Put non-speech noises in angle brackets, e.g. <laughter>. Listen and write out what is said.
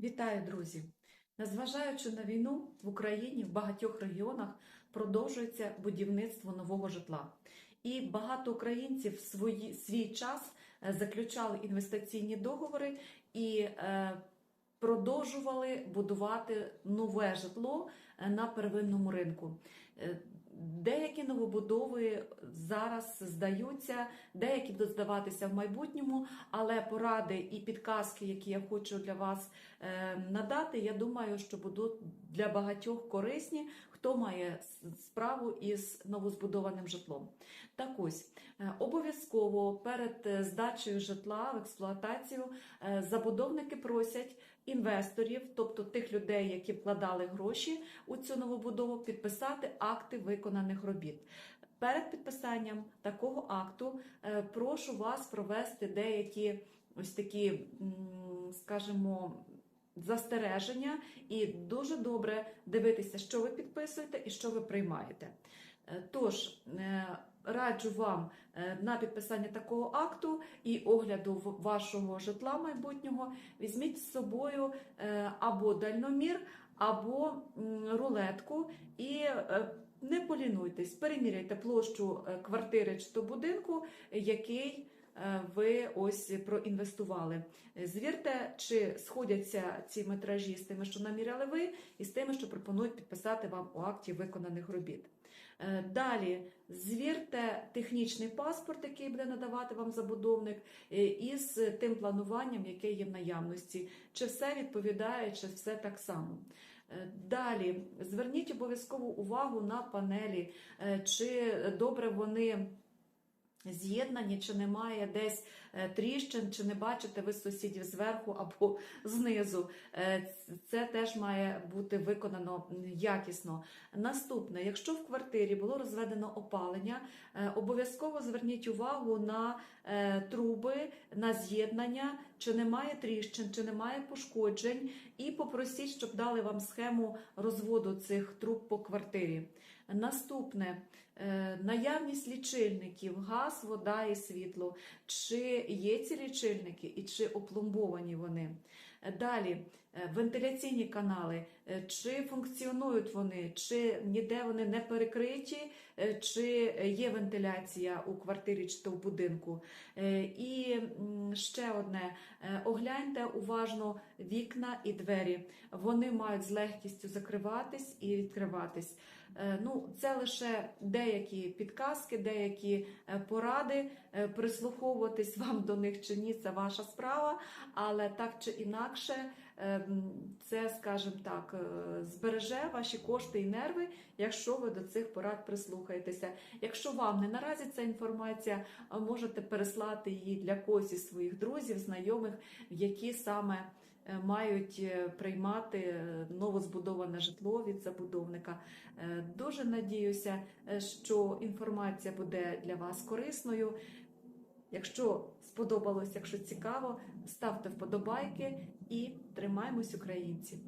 Вітаю, друзі! Незважаючи на війну, в Україні в багатьох регіонах продовжується будівництво нового житла. І багато українців в свої, свій час е, заключали інвестиційні договори і е, продовжували будувати нове житло на первинному ринку. Е, Деякі новобудови зараз здаються, деякі будуть здаватися в майбутньому, але поради і підказки, які я хочу для вас е, надати, я думаю, що будуть для багатьох корисні, хто має справу із новозбудованим житлом. Так ось е, обов'язково перед здачею житла в експлуатацію забудовники просять інвесторів, тобто тих людей, які вкладали гроші у цю новобудову, підписати акти виконаних робіт. Перед підписанням такого акту е, прошу вас провести деякі ось такі, скажімо, застереження і дуже добре дивитися, що ви підписуєте і що ви приймаєте. Е, Тож е, раджу вам на підписання такого акту і огляду вашого житла майбутнього візьміть з собою або дальномір, або рулетку і е, не полінуйтесь, переміряйте площу е, квартири чи то будинку, який е, ви ось проінвестували. Звірте, чи сходяться ці метражі з тими, що наміряли ви, і з тими, що пропонують підписати вам у акті виконаних робіт. Е, Далі звірте технічний паспорт, який буде надавати вам забудовник, е, із тим плануванням, яке є в наявності. Чи все відповідає, чи все так само. Е, Далі зверніть обов'язкову увагу на панелі, чи добре вони. З'єднані, чи немає десь е, тріщин, чи не бачите ви сусідів зверху або <laughs> знизу. Е, Це теж має бути виконано якісно. Наступне, якщо в квартирі було розведено опалення, е, обов'язково зверніть увагу на труби, на з'єднання, чи немає тріщин, чи немає пошкоджень, і попросіть, щоб дали вам схему розводу цих труб по квартирі. Наступне наявність лічильників, газ, вода і світло. Чи є ці лічильники і чи опломбовані вони? Далі е, вентиляційні канали, е, чи функціонують вони, чи ніде вони не перекриті, е, чи є вентиляція у квартирі чи то в будинку. І ще одне: огляньте уважно вікна і двері. Вони мають з легкістю закриватись і відкриватись. Ну, це лише деякі підказки, деякі поради. Прислуховуватись вам до них чи ні, це ваша справа, але так чи інакше, е, м, це, скажімо так, е, збереже ваші кошти і нерви, якщо ви до цих порад прислухаєтеся. Якщо вам не наразі ця інформація, можете переслати її для когось із своїх друзів, знайомих, які саме е, мають е, приймати новозбудоване житло від забудовника. Дуже надіюся, що інформація буде для вас корисною. Якщо сподобалось, якщо цікаво, ставте вподобайки і тримаємось, українці!